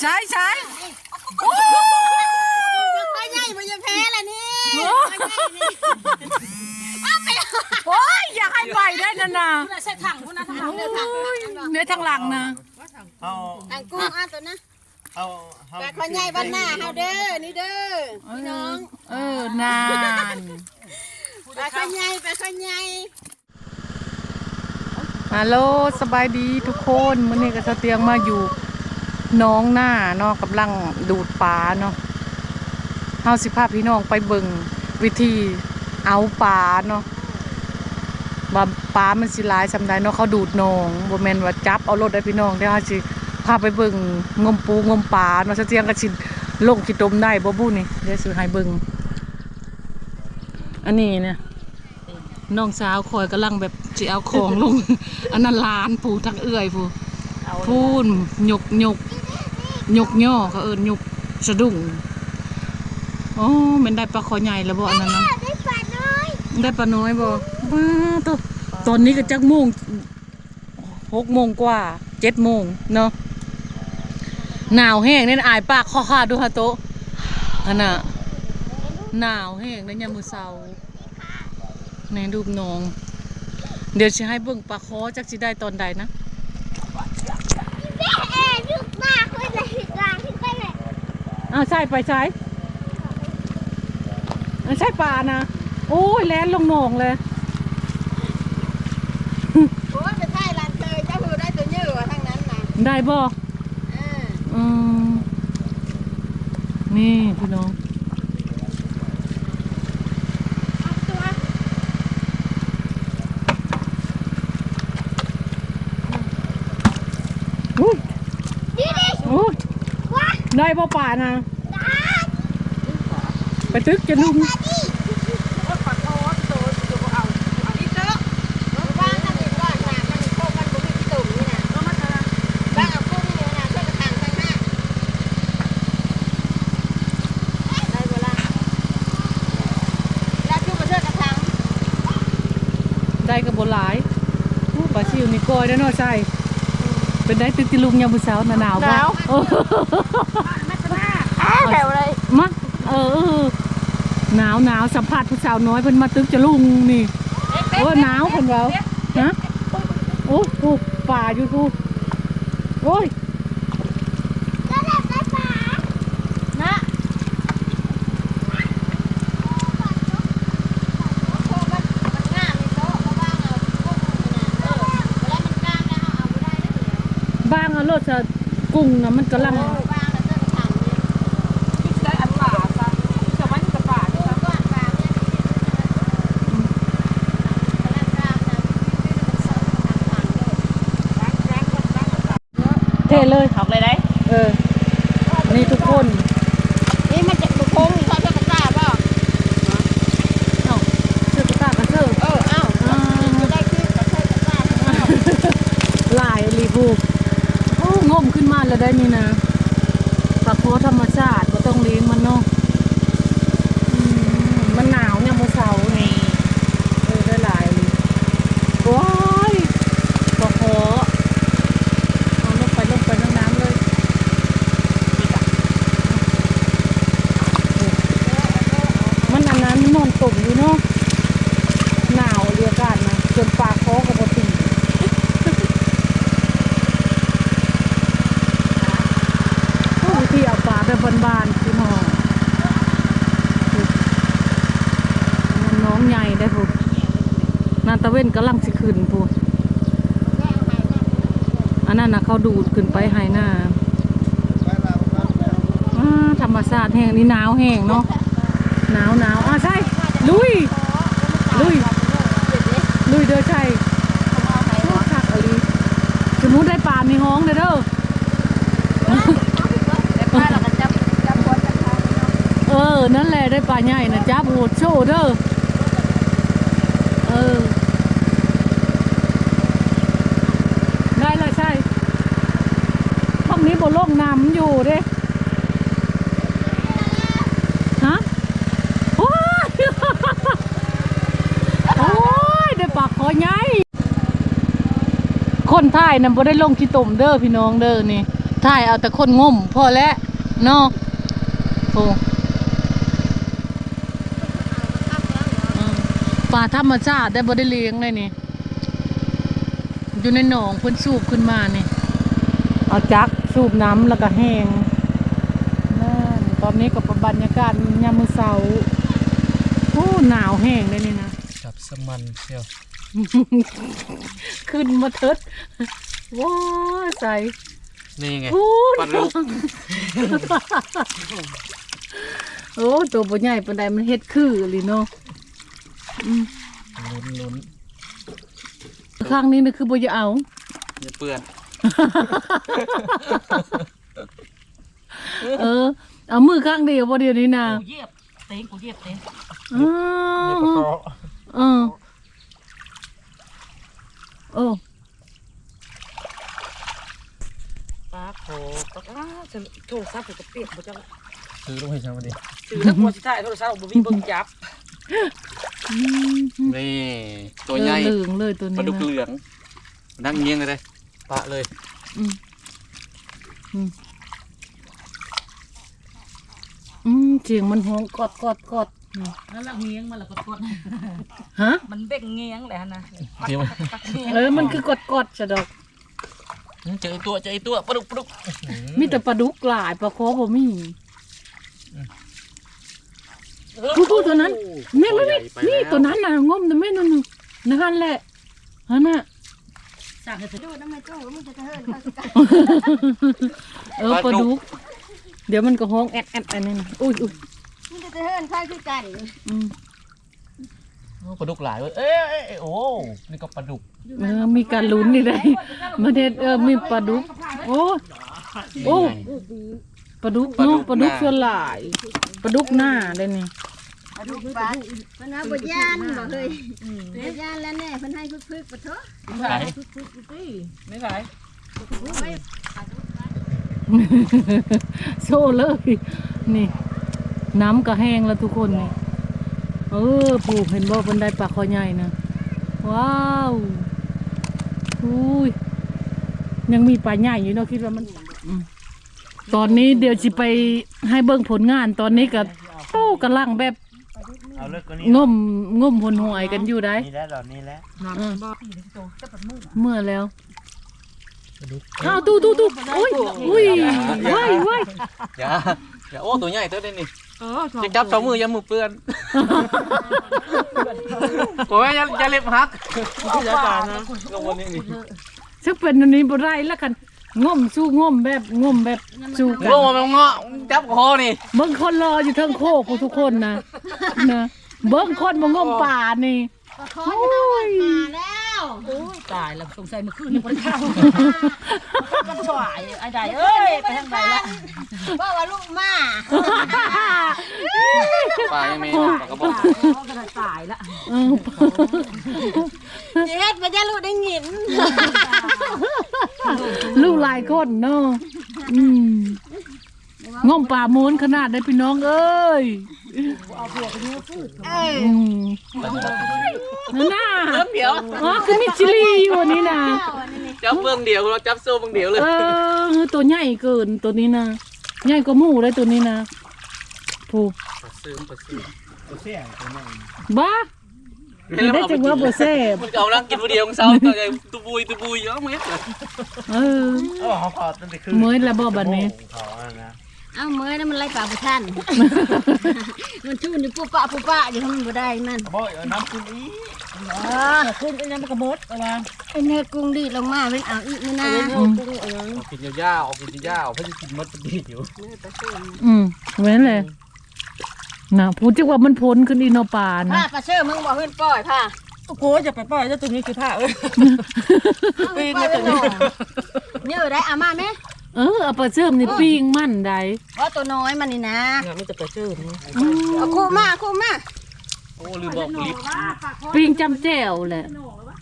ใช้ใช้ไม่ใหญ่มันจะแพ้ละนี่โอ้ยอยากให้ไปได้นะนะใส่ถังพุ่นนะถังเนื้อถังเนื้อทางหลังนะเอาถังกุ้งอะตัวนะเอาเอาแต่คนใหญ่บ้านหน้าเฮาเด้อนี่เด้อพี่น้องเออนานไปคนใหญ่ไปคนใหญ่ฮัลโหลสบายดีทุกคนมื้อนี้ก็เสเตียงมาอยู่ห น้องหน้าเนาะกำลังดูดปลาเนาะเฮาสิพาพี่น้องไปเบิ่งวิธีเอาปลาเนาะว่าปลามันสิลายสำใดเนาะเขาดูดนองบ่แม่นว่าจับเอารถได้พี่น้องเดี๋ยวเฮาสิพาไปเบิ่งงมปูงมปลาเนาะเสียงก็สินลงขี้ตมได้บ่บุนี่เดี๋ยวสิให้เบิ่งอันนี้เนี่ยน้องสาวคอยกำลังแบบสิเอาของลง อันนั้นลานผูทักเอื้อยผู้ พูนหยกหยกหยกย่อเขาเอิ้นหยกสะดุ้งโอ้แมันได้ปลาคอใหญ่แล้วบ่อันนั้นนะได้ปลาน้อยได้ปลาน้อยบ่บ้าตัวตอนนี้ก็จักโมงหกโมงกว่าเจ็ดโมงเนาะหนาวแห้งเนี่ยอายปากข้อขาดดูฮะโตะอันน่ะหนาวแห้งในยามมื้อเช้าในรูปน้อง เดี๋ยวจะให้เบิ่งปลาคอจักสิได้ตอนใดนะ แม่เอ๋ลูกมาคนละหิกลางขึ้นไปเลย อ้าวใช่ไปใช้อ่าใช่ปลานะโอ้ยแล่นลงหนองเลยโอ้ยไปใช่ลานเตยเจ้าหูได้ตัวเยอะทั้งนั้นนะได้บ่อ่าอืมนี่พี่น้อง ตัว อุ้ย ดีดิ อุ้ย ว้า ได้บ่ป่านะ ตา ไปตึกจะลุง ดิโอ้ยขอโทษตัวตัวเอาเอาดิเตอร์ว่างกันดีก่อนนะมันโค้งมันบุ้งที่ตุ่มนี่นะก็มาเถอะว่างเอากุ้งนี่นะ ช่วยกระถางข้างหน้าได้เวลาแล้วช่มาช่วยกระถางได้กับบหลายอู้ปลาชิวนี่ก้อยได้อเนาะใช่ เป็นได้ตึกที่ลุงยามมื้อเช้าน่ะหนาวบ่โอ้อ้าวแถวเลยมาเออเออหนาวหนาวสัมผัสผู้สาวน้อยเพิ่นมาตึกจะลุงนี่ โอ้ยหนาวเพิ่นเว้าฮะโอ้กูป่าอยู่กูโอ้ย กล้ามนะมันเส้นถังถังเทเลยออกเลยได้ เออ นี่ทุกคนนี่มันจะบุกพงเขาจะกระซ่าเปล่า เอ้าเสื้อกระตากกระเสื้อ เออเอ้าจะได้คือกระเทยกระซ่าทั้งหมด ลายรีบูโอ้งมขึ้นมาแล้ว ได้นี่นะปลาโคธรรมชาติก็ต้องเลี้ยงมันเนาะอืมมันหนาวเนี่ยามมื่อเช้านี่เออได้หลายเลยว้ายปลาโคเอาลงไปลงไปน้ำน้ำเลย มันอันนั้นนอนตุ่มอยู่เนาะหนาวเรืออากาศนะจนปลาคอกับปตีโอ้ยที่เอาปลาแบบบานๆพี่น้องมันน้องใหญ่ได้พูด นาตะเว้นกำลังสิขึ้นพูอันนั้นนะเขาดูดขึ้นไปหายหน้าธรรมชาติแห้งนี่หนาวแห้งเนาะหนาวหนาวอะใช่ ลุย ลุย ลุยเด้อใช่โอ้คักอะไรสมมุติได้ปลาในห้องเด้อเด้อเราก็จับจับคนจับทางเออ นั่นแหละได้ปลาใหญ่นะจ้าโหดโชว์เด้อเออ ได้เลยใช่ห้ องนี้บนโลกน้ำอยู่เด้ฮะโอ้ยโอ้ยได้ปากคอใหญ่คนถ่ายน่ะบ่ได้ลงขี้ตมเด้อพี่น้องเด้อนี่ถ่ายเอาแต่คนงมพอแล้วเนาะโอ้ปลาธรรมชาติได้บ่ได้เลี้ยงเลยนี่ อยู่ในหนองเพิ่นสูบขึ้นมานี่ เอาจัก สูบน้ำแล้วก็แห้งนั่นตอนนี้ก็เป็นบรรยากาศยามมื้อเช้าโอ้หนาวแห้งเลยนี่นะจับสมันเชียวขึ้นมาเถิดว้าใส่นี่ไงพูดปลาดุกโอ้ตัวบ่ใหญ่ปานใดมันเฮ็ดคืออีหลีเนาะอืมลุ้นลุ้นข้างนี้น่ะคือบ่จะเอาอย่าเปื่อน เออ เอามือข้างเดียวบ่เดียวนี้นะกูเหยียบเต็งกูเหยียบเต็งอ้านี่วปลาเกาะเออโอ้ปลาโขปลาอ้าจะโทรศัพท์จะเปียกบ่จังซื้อลูกให้ฉันมาดิถือแล้วกลัวสิถ่ายโทรศัพท์บ่มีเบิ่งจับอืมนี่ตัวใหญ่เหลืองเลยตัวปลานี้ดุกนะเหลืองนั่งเงี้ยงเลยเลย ปะเลยอืมอืมอืมเสียงมันห้องกอดกอดกอดอืมนั่นละเงียงมาแล้วก็กดฮะ มันเบ่งเงียงแหละนะเดี๋ยวปักเงียงเออมันคือกอดกอดจะดอกเจอไอ้ตัวเจอไอ้ตัวปลาดุกปลาดุกมีแต่ปลาดุกหลายปลาโคบ่มีผู้ผู้ตัวนั้นแม่ไม่ไม่นี่ตัวนั้นน่ะงมแต่แม่นั่นน่ะนั่นแหละนั่นน่ะ สั่งให้เธอดูน้ำมันตู้มันจะเทินเข้าสิกันเออปลาดุก เดี๋ยวมันก็ห้องแอดแอดอันนี้นะอุ้ยอุ้ยมันจะเทินเข้าสิกันอืมโอ้ปลาดุกหลายเว้ยเอ้ยเอ้ยเอ้ยโอ้นี่ก็ปลาดุกเออมีการลุ้นนี่ได้มาเด็ดเออมีปลาดุก โอ้โอ้นี่ไงปลาดุกเนาะปลาดุกส่วนหลายปลาดุกหน้าได้นี่ ดูปลาเพิ่นว่าบ่ย่านบ่เฮ้ยบ่ย่านแล้วแน่เพิ่นให้พึกๆปะเถอะไม่ขายไม่ขายโซ่เลย นี่ น้ำก็แห้งแล้วทุกคนนี่ เออผูเห็นบ่บันไดปลาคอใหญ่นะ ว้าวอุ้ยยังมีปลาใหญ่อยู่เนาะคิดว่ามันอืมตอนนี้เดี๋ยวจิไปให้เบิ่งผลงานตอนนี้ก็โอ้กำลังแบบ เอาเลิกก็นี่งมงมหนหวยกันอยู่ได้ นี่แล้วเหรอนี่แล้วอืมบ่พี่โตจะปัดมือเมื่อแล้วปลาดุกอ้าวตู้ตู้ตู้อุ้ยอุ้ยว้ายว้ายอย่าอย่าโอ้ตัวใหญ่ตัวนี้นี่เออจะจับสองมืออยังมือเปื้อนโอ้ยอย่าอย่าเล็บหักอย่าปานะลงวันนี้นี่ชักเป็นอันนี้บ่ได้แล้วกัน งมสู้งมแบบงมแบบสู้กันลงมาเป็นเงาะจับคอนี่เบิ่งคนรออยู่เทั้งโคกพวกทุกคนนะนะเบิ่งคนมางมป่านี่ปลาคอจะเข้าวัดมาแล้วโอ้ยตายแล้วสงสัยเมื่อคืนนี่บ่ได้เข้ากันสวายไอ้ใดเอ้ยไปทางใดละว่าว่าลูกหมาปลายังมีปลากระบอกอ๋อก็ได้ตายละเออสิเฮ็ดบ่จะลูกได้หยินลูกหลายคนเนาะอืม งมป่ามูนขนาดได้พี่น้องเอ้ยเอออืมนั่นน่ะเดี๋ยวอ๋อคือมิชลีอยู่อันนี้นะจับเบื้องเดียวเราจับโซ่เบื้องเดียวเลยเออตัวใหญ่เกินตัวนี้นะใหญ่กว่าหมูเลยตัวนี้นะผู้ปลาซึมปลาซึมตัวเสี่ยงตัวนั้นบ้ามีได้จังว่าบ่แซ่บมันเก่านั่งกินผู้เดียวของเซาตัวใหญ่ตุบุยตุบุยเยอะไหมเออเออเขาพอตั้งแต่คืนเมื่อยแล้วบ่บัดนี้ เขาอะนะเอาเมื่อยแล้วมันไล่ปลาบ่ทันมันชูนอยู่ปุ๊บปะปุ๊บปะอยู่ทำมันบ่ได้มันเขาบอกเอาน้ำขึ้นอีกอ่าขึ้นอันนั้นมันก็หมดเอามาไอ้เนื้อกุ้งดีดลงมาเป็นเอาอีกนี่นะออกกินยาวๆออกกินยาวๆเพื่อจะกินมดเป็นดีอยู่อืมเว้นเลยนะพูดจักว่ามันพ้นขึ้นอีนอปลาผ้านะปลาเชื่อมึงบอกเพื่อนปล่อยผ้าโอ้โหอย่าไปปล่อยเจ้าตัวนี้คือผ้าเอ้ยปีนมาตัวนี้เยอะได้อามาไหม เออเอาปลาเชื่อมนี่ปิ้งมันได้เพราะตัวน้อยมันนี่นะงานมันจะไปเจอนี่อืมเอาคู่มาคู่มาโอ้ลืมบอกลิฟต์ปิ้งจำแจ่วแหละ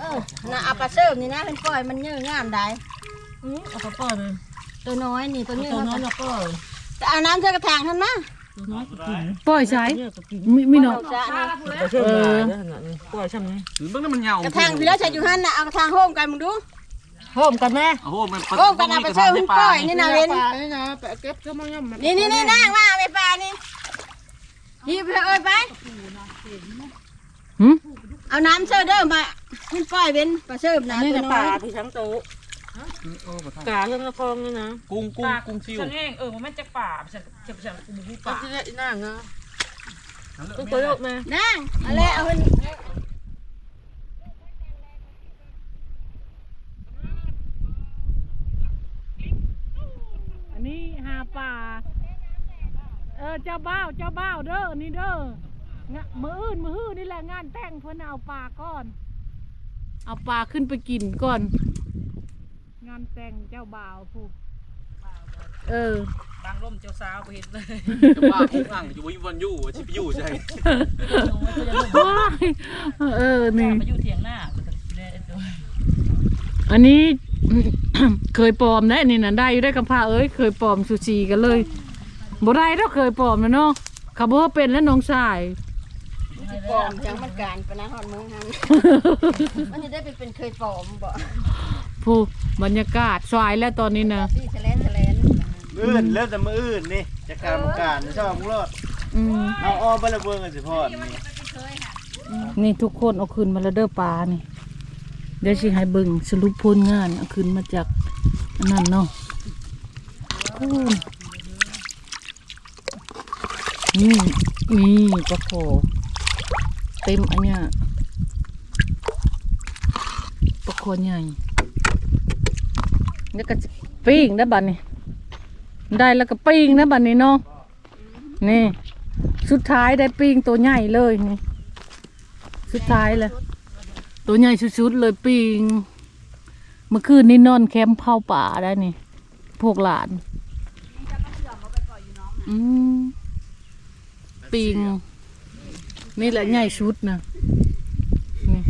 เออน่ะเอาปลาเชื่อนี่นะเพื่อนปล่อยมันเยอะงามได้อือเอาไปปล่อยเลยตัวน้อยนี่ตัวนี้ตัวน้อยเราปล่อยแต่เอาน้ำเชื่อกระถางท่านนะตัวน้อยก็กินปล่อยใช้เนี่ยก็กินมีมีเนาะเอาจ้ะนี่ไปเชื่อมหลายนะขนาดนี้ปล่อยช่ำนี้หรือเบื้องนั้นมันเหงากระถางพี่แล้วใช้อยู่หันน่ะเอากระถางโฮมกันมึงดู เพิ่มกันแม่โอ้โหมันโอ้กันเอาไปเชื่อหุ้นก้อยนี่นะเว้นนี่นะไปเก็บเข้ามาย่ำนี่นี่นี่นั่งมาไปปลานี่นี่ไปเอ้ยไปหึเอาน้ำเชื่อเด้อมาหุ้นก้อยเว้นปลาเชื่อนะนี่ตัวจะน้ป่าอยที่ทั้งโต๊ะกาเรื่องละครนี่นะกุ้งกุ้งกุ้งชิวฉันเองเออมันจะป่าฉันจะฉันกูมูป่าที่นี่นั่งนะต้องตัวโยกมานั่งเอาเลยเอาหุ้นอันนี้หาป่า เออเจ้าบ้าวเจ้าบ้าวเด้ออันนี่เด้องะมืออื่นมือฮื้อนี่แหละงานแต่งเพิ่นเอาปลาก่อน เอาปลาขึ้นไปกินก่อน งานแต่งเจ้าบ่าวผู้เออ บางร่มเจ้าสาวไปเห็นเลยจะว่ากุ้งอ่างอยู่บนวันอยู่ชิบอยู่ใช่ว้ายเออนี่ มาอยู่เถียงหน้าเนี่ยตัวอันนี้ เคยปลอมได้นี่นะได้อยู่ได้กับผ้าเอ้ย เคยปลอมซูชิกันเลย บ่ได้แล้วเคยปลอมนะเนาะขับว่าเป็นแล้วน้องชายปลอมจังมันการปะนะฮอดเมืองฮัน มันจะได้เป็นเป็นเคยปลอมบ่ผู้บรรยากาศสวายแล้วตอนนี้นะที่แฉลนแฉลนอื่นเริ่มแต่มืออื่นนี่จะการมุการชอบมุงรอดอืมเอาอ้อมไปละเบิงกันสิพ่อนี่นี่ทุกคนเอาคืนมาแล้วเด้อปลานี่ เดี๋ยวสิให้เบิ่งสรุปผลงานเอาคืนมาจากอันนั้นเนาะโอ้ย นี่นี่ปลาโขเต็มอันเนี้ยปลาโขใหญ่แล้วก็ปิ้งนะบัดนี้ ได้แล้วก็ปิ้งนะบัดนี้เนาะนี่ สุดท้ายได้ปิ้งตัวใหญ่เลยนี่สุดท้ายเลยตัวใหญ่ชุดๆเลยปิ้งเมื่อคืนนี่นอนแคมป์เผาป่าได้นี่ พวกหลานอืม ปิง นี่แหละใหญ่ชุดนะนี่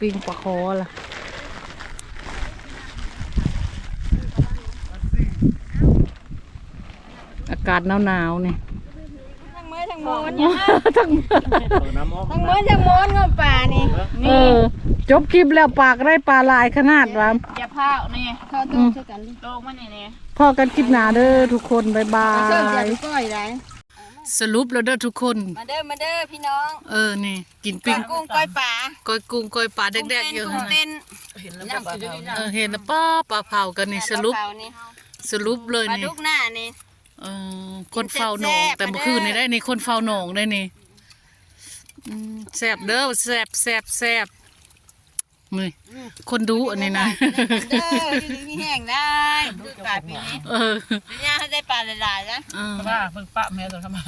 ปิงปลาคอล่ะอากาศหนาวๆนี่ทั้งเมื่อทั้งมอนทั้งเอาน้ำอ้อมทั้งเมื่อทั้งมอนงมป่านี่เออจบคลิปแล้วปากได้ปลาลายขนาดว่าอย่าพาเนี่ยเข้าตู้ช่วยกันดิโลกมันเนี่ย พอกันคลิปหนาเด้อทุกคนบ๊ายบาเชื่อจะยไปก้อยได้สรุปแล้วเด้อทุกคน มาเด้อมาเด้อพี่น้องเออนี่กินก้ปิ้องยกุ้งก้อยป่าก้อยกุ้งก้อยปลาแดกๆอยู่กุ้งนะเต้นเห็นแล้วแบบเออเห็นแล้วป้าปลาเผากันนี่สรุปปลาเผานี่สรุปเลยปลานี่ดุกหน้านี่เออคนเฝ้าหนอง แต่เมื่อคืนนี่ได้นี่คนเฝ้าหนองได้นี่อืมแซ่บเด้อแซ่บแซ่บแซ่บ นี่คนดูอันนี้นะเด้ออยู่นี่แห้งได้ดูปลาปีนี้เออปีนี้ได้ปลาหลายๆนะเออว่าเพิ่งปะแม่ตัวทำมา